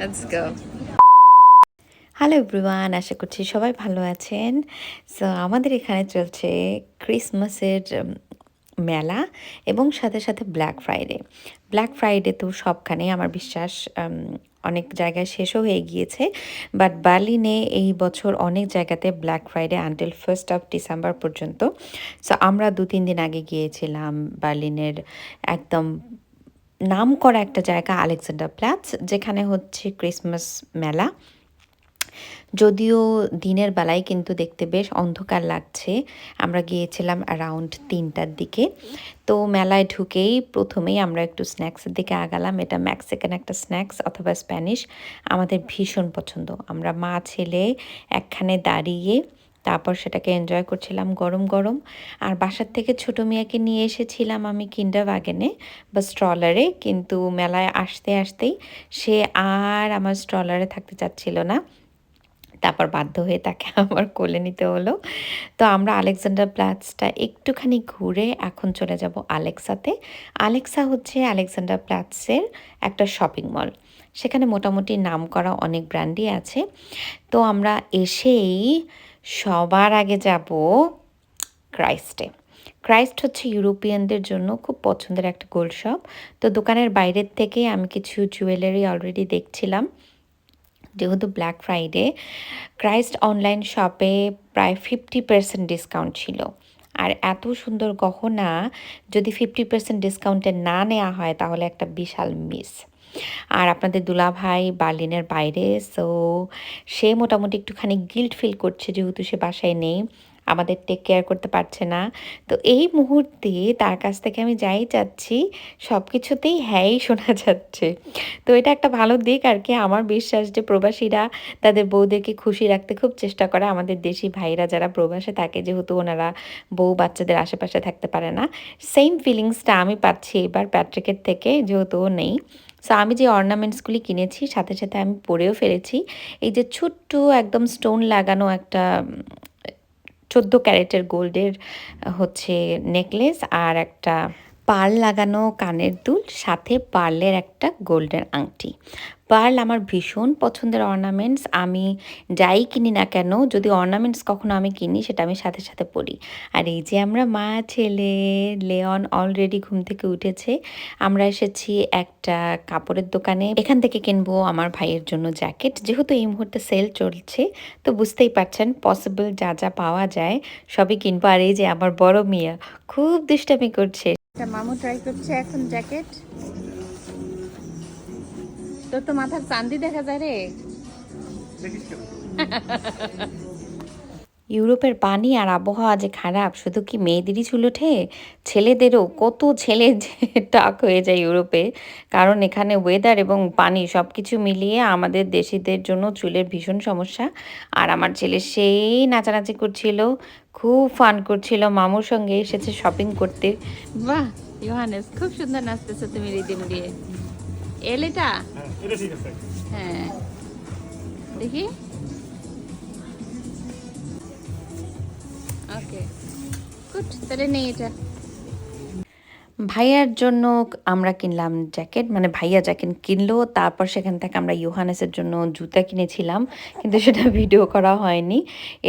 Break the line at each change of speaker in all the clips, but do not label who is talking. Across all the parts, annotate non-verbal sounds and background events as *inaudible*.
Let's go. Hello everyone আশা করছি সবাই ভালো আছেন। সো আমাদের এখানে চলছে ক্রিসমাসের মেলা এবং সাথে সাথে ব্ল্যাক ফ্রাইডে ব্ল্যাক ফ্রাইডে তো সবখানে আমার বিশ্বাস অনেক জায়গায় শেষও হয়ে গিয়েছে। বাট বার্লিনে এই বছর অনেক জায়গাতে black Friday until first of December পর্যন্ত। সো আমরা দু তিন দিন আগে গিয়েছিলাম বার্লিনের একদম নাম করা একটা জায়গা আলেকজান্ডার প্ল্যাটস যেখানে হচ্ছে ক্রিসমাস মেলা। যদিও দিনের বেলায় কিন্তু দেখতে বেশ অন্ধকার লাগছে। আমরা গিয়েছিলাম অ্যারাউন্ড তিনটার দিকে। তো মেলায় ঢুকেই প্রথমেই আমরা একটু স্ন্যাক্সের দিকে আগালাম। এটা ম্যাক্সিকান একটা স্ন্যাক্স অথবা স্প্যানিশ আমাদের ভীষণ পছন্দ। আমরা মা, ছেলে একখানে দাঁড়িয়ে তারপর সেটাকে এনজয় করছিলাম গরম গরম। আর বাসার থেকে ছোটো মেয়েকে নিয়ে এসেছিলাম আমি কিন্ডা বাগানে বা স্ট্রলারে কিন্তু মেলায় আসতে, আসতেই সে আর আমার স্ট্রলারে থাকতে চাচ্ছিল না। তারপর বাধ্য হয়ে তাকে *laughs* আমার কোলে নিতে হলো। তো আমরা আলেকজান্ডার প্লাটসটা একটুখানি ঘুরে এখন চলে যাব আলেক্সাতে। আলেক্সা হচ্ছে আলেকজান্ডার প্লাটসের একটা শপিং মল। সেখানে মোটামুটি নাম করা অনেক ব্র্যান্ডই আছে। তো আমরা এসেই সবার আগে যাব ক্রাইস্টে। ক্রাইস্ট হচ্ছে ইউরোপিয়ানদের জন্য খুব পছন্দের একটা গোল্ড শপ। তো দোকানের বাইরের থেকে আমি কিছু জুয়েলারি অলরেডি দেখছিলাম। যেহেতু ব্ল্যাক ফ্রাইডে ক্রাইস্ট অনলাইন শপে প্রায় ফিফটি পার্সেন্ট ডিসকাউন্ট ছিল। আর এত সুন্দর গহনা যদি ফিফটি পার্সেন্ট ডিসকাউন্টে না নেওয়া হয়, তাহলে একটা বিশাল মিস আর আপনাদের দুলাভাই বার্লিনের বাইরে সো সে মোটামুটি একটুখানি গিল্ট ফিল করছে যেহেতু সে বাসায় নেই। আমাদের টেক কেয়ার করতে পারছে না। তো এই মুহূর্তে তার কাছ থেকে আমি যাই চাচ্ছি সব কিছুতেই হ্যাঁই শোনা যাচ্ছে। তো এটা একটা ভালো দিক আর কি, আমার বিশ্বাস যে প্রবাসীরা তাদের বউদেরকে খুশি রাখতে খুব চেষ্টা করে। আমাদের দেশি ভাইরা যারা প্রবাসে থাকে, যেহেতু ওনারা বউ বাচ্চাদের আশেপাশে থাকতে পারে না সেম ফিলিংসটা আমি পাচ্ছি এবার প্যাট্রিকের থেকে, যেহেতু ও নেই। সো আমি যে অর্নামেন্টসগুলি কিনেছি, সাথে সাথে আমি পরেও ফেলেছি। এই যে ছোট্ট একদম স্টোন লাগানো একটা চোদ্দ ক্যারেটের গোল্ডের হচ্ছে নেকলেস আর একটা পার্ল লাগানো কানের দুল, সাথে পার্লের একটা গোল্ডেন আংটি। পার্ল আমার ভীষণ পছন্দের অর্নামেন্টস। আমি যাই কিনি না কেন, যদি অর্নামেন্টস কখনো আমি কিনি, সেটা আমি সাথে সাথে পরি। আর এই যে আমরা মা, ছেলে, লেয়ন অলরেডি ঘুম থেকে উঠেছে, আমরা এসেছি একটা কাপড়ের দোকানে। এখান থেকে কিনবো আমার ভাইয়ের জন্য জ্যাকেট। যেহেতু এই মুহূর্তে সেল চলছে, তো বুঝতেই পারছেন পসিবল যা যা পাওয়া যায়, সবই কিনবো। আর এই যে আমার বড় মিয়া, খুব দুষ্টামি করছে। মামু ট্রাই করছে এখন জ্যাকেট তোর তো মাথার চান্দি দেখা যায় রে। *laughs* ইউরোপের পানি আর আবহাওয়া যে খারাপ শুধু কি মেয়েদেরই চুল ওঠে? ছেলেদেরও কত ছেলে যে টাক হয়ে যায় ইউরোপে। কারণ এখানে ওয়েদার এবং পানি সব কিছু মিলিয়ে আমাদের দেশিদের জন্য চুলের ভীষণ সমস্যা। আর আমার ছেলে সেই নাচানাচি করছিল খুব ফান করছিল মামুর সঙ্গে এসেছে শপিং করতে। বাহ ইহানেস খুব সুন্দর নাচতেছো তুমি এলেটা?
এটা ঠিক আছে।
হ্যাঁ। দেখি। গুড তাহলে নেই এটা। ভাইয়ার জন্য আমরা কিনলাম জ্যাকেট মানে ভাইয়া জ্যাকেট কিনলো, তারপর সেখান থেকে আমরা ইউহানেসের জন্য জুতা কিনেছিলাম, কিন্তু সেটা ভিডিও করা হয়নি।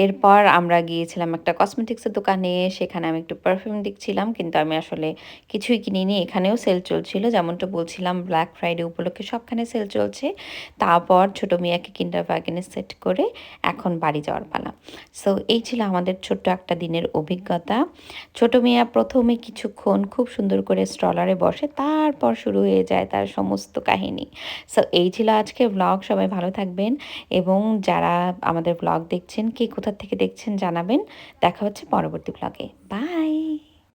এরপর আমরা গিয়েছিলাম একটা কসমেটিক্সের দোকানে, সেখানে আমি একটু পারফিউম দেখছিলাম, কিন্তু আমি আসলে কিছুই কিনিনি। এখানেও সেল চলছিল, যেমনটা বলছিলাম ব্ল্যাক ফ্রাইডে উপলক্ষে সবখানে সেল চলছে। তারপর ছোটো মিয়াকে কিন্ডার ব্যাগেনে সেট করে এখন বাড়ি যাওয়ার পালা। সো এই ছিল আমাদের ছোট্ট একটা দিনের অভিজ্ঞতা। ছোটো মিয়া প্রথমে কিছুক্ষণ খুব সুন্দর করে স্ট্রলারে বসে, তারপর শুরু হয়ে যায় তার সমস্ত কাহিনী। সো এই ছিল আজকে ব্লগ সবাই ভালো থাকবেন এবং যারা আমাদের ব্লগ দেখছেন, কে কোথা থেকে দেখছেন জানাবেন। দেখা হচ্ছে পরবর্তী ব্লগে বাই